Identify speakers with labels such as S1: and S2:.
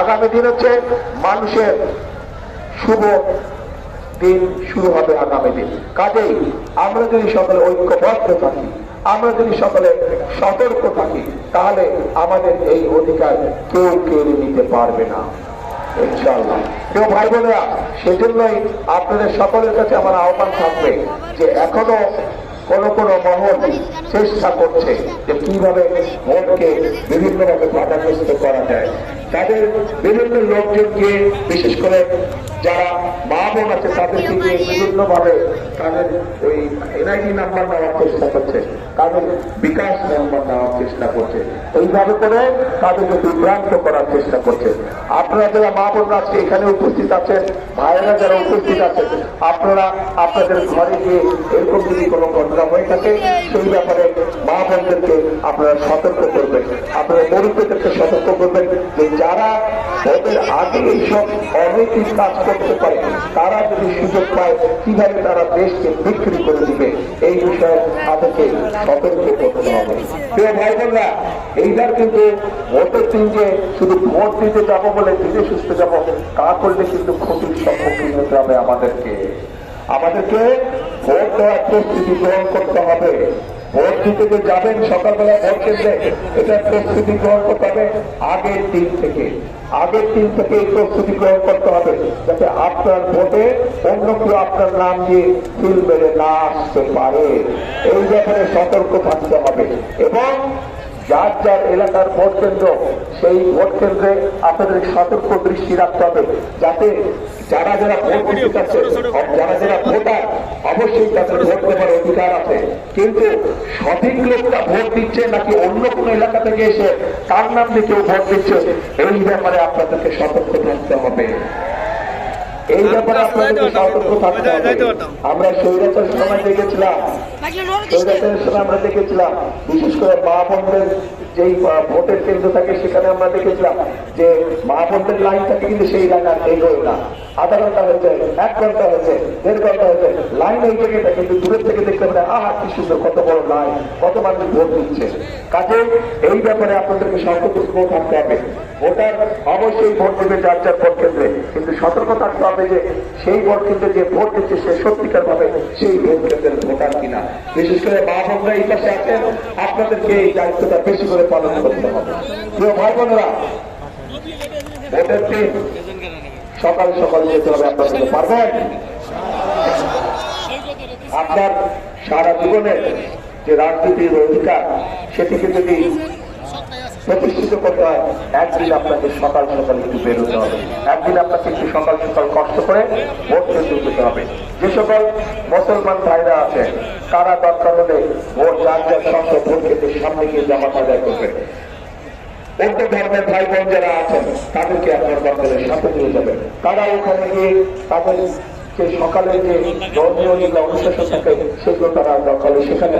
S1: আগামী দিন হচ্ছে মানুষের শুভ দিন শুরু হবে আগামী দিন। কাজেই আমরা যদি সকলে ঐক্যবদ্ধ থাকি, আমরা যদি সকলে সতর্ক থাকি, তাহলে আমাদের এই অধিকার কেউ কেড়ে নিতে পারবে না। কেউ ভাই বোনেরা, সেজন্যই আপনাদের সকলের কাছে আমার আহ্বান থাকবে যে এখনও কোন কোন মহল চেষ্টা করছে যে কীভাবে ভোটকে বিভিন্নভাবে বাধাগ্রস্ত করা যায়। তাদের বিভিন্ন লোকজনকে, বিশেষ করে যারা মা বোন আছে তাদেরকে দিয়ে বিভিন্নভাবে তাদের ওই এনআইডি নাম্বার নেওয়ার চেষ্টা করছে তাদের বিকাশ নাম্বার নেওয়ার চেষ্টা করছে এইভাবে করে তাদেরকে বিভ্রান্ত করার চেষ্টা করছে। আপনারা যারা মা বোনরা আজকে এখানে উপস্থিত আছেন ভাইয়েরা যারা উপস্থিত আছেন আপনারা আপনাদের ঘরে গিয়ে এরকম যদি কোনো ঘটনা হয়ে থাকে সেই ব্যাপারে মা বোনদেরকে আপনারা সতর্ক করবেন। আপনারা মরুদেরকে সতর্ক করবেন যে যারা ভোটের আগে এইসব অনৈতিক কাজ করতে পারে, তারা যদি সুযোগ পায়, কীভাবে তারা দেশকে বিক্রি করে দিবে? এই বিষয়ে তাদেরকে সতর্ক করতে হবে। এইবার কিন্তু ভোটের শুধু ভোট দিতে যাব বলে ধীরে সুস্থ যাব, তা করলে কিন্তু ক্ষতির সম্মুখীন হতে হবে আমাদেরকে। আমাদেরকে ভোট দেওয়ার প্রস্তুতি গ্রহণ করতে হবে। ভোট যাবেন সকালবেলা ভোট কেন্দ্রে, এটা প্রস্তুতি গ্রহণ করতে হবে আগের দিন থেকে। আগের দিন থেকে প্রস্তুতি গ্রহণ করতে হবে, যাতে আপনার ভোটে অন্য কেউ আপনার নাম দিয়ে ফুল মেরে না আসতে পারে। এই ব্যাপারে সতর্ক থাকতে হবে। এবং যার যার এলাকার ভোট কেন্দ্র সেই ভোট কেন্দ্রে আপনাদের সতর্ক দৃষ্টি রাখতে হবে যাতে যারা যারা ভোট দিতে চাচ্ছে যারা যারা ভোটার অবশ্যই তাদের ভোট দেওয়ার অধিকার আছে। কিন্তু সঠিক লোকটা ভোট দিচ্ছে নাকি অন্য কোনো এলাকা থেকে এসে তার নাম দিয়ে কেউ ভোট দিচ্ছে এই ব্যাপারে আপনাদেরকে সতর্ক থাকতে হবে। এই ব্যাপারে আপনাদেরকে সতর্ক থাকতে হবে। আমরা স্বৈরাচার সময় দেখেছিলাম। স্বৈরাচারের সময় আমরা দেখেছিলাম। বিশেষ করে মা বোনদের যেই ভোটের কেন্দ্র থাকে সেখানে আমরা দেখেছিলাম যে মা বোনদের লাইন থাকে কিন্তু সেই লাইন আর এগোয় না। আধা ঘণ্টা হয়েছে এক ঘণ্টা হয়েছে দেড় ঘণ্টা হয়েছে। লাইন এই জায়গাটা কিন্তু দূরের থেকে দেখতে পারে আহা কি সুন্দর কত বড় লাইন কত মানুষ ভোট দিচ্ছে। কাজে এই ব্যাপারে আপনাদেরকে সতর্ক থাকতে হবে। ভোটার অবশ্যই ভোট দেবে যার যার ভোট কেন্দ্রে। কিন্তু সতর্ক থাকতে হবে যে সেই ভোট কেন্দ্রে যে ভোট দিচ্ছে সে সত্যিকার ভাবে সেই ভোট কেন্দ্রের ভোটার কিনা। বিশেষ করে মা বোনরা এই পাশে আছেন, আপনাদেরকে এই দায়িত্বটা বেশি করে পালন করতে হবে। প্রিয় ভাই বোনেরা, ভোটের দিন সকাল সকাল যেতে হবে আপনাদের পারবেন? আপনার সারা জীবনের যে রাজনীতির অধিকার, সেটিকে যদি প্রতিষ্ঠিত করতে হয়। একদিন আপনাকে সকাল সকাল একটু বেরোতে হবে। একদিন আপনাকে একটু সকাল সকাল কষ্ট করে ভোট কেন্দ্র যেতে হবে। যে সকল মুসলমান ভাইরা আছে, তারা দরকার হলে ভোট, যার যার সঙ্গে ভোট কেন্দ্রের সামনে গিয়ে জামাত আদায় করবে। অন্য ধর্মের ভাই বোন যারা আছেন, তাদেরকে আপনার দরকারের সাথে নিয়ে যাবেন। তারা ওখানে গিয়ে তাদের সকালে যে ধর্মীয় যে অনুশাসন থাকে, সেগুলো তারা দরকার সেখানে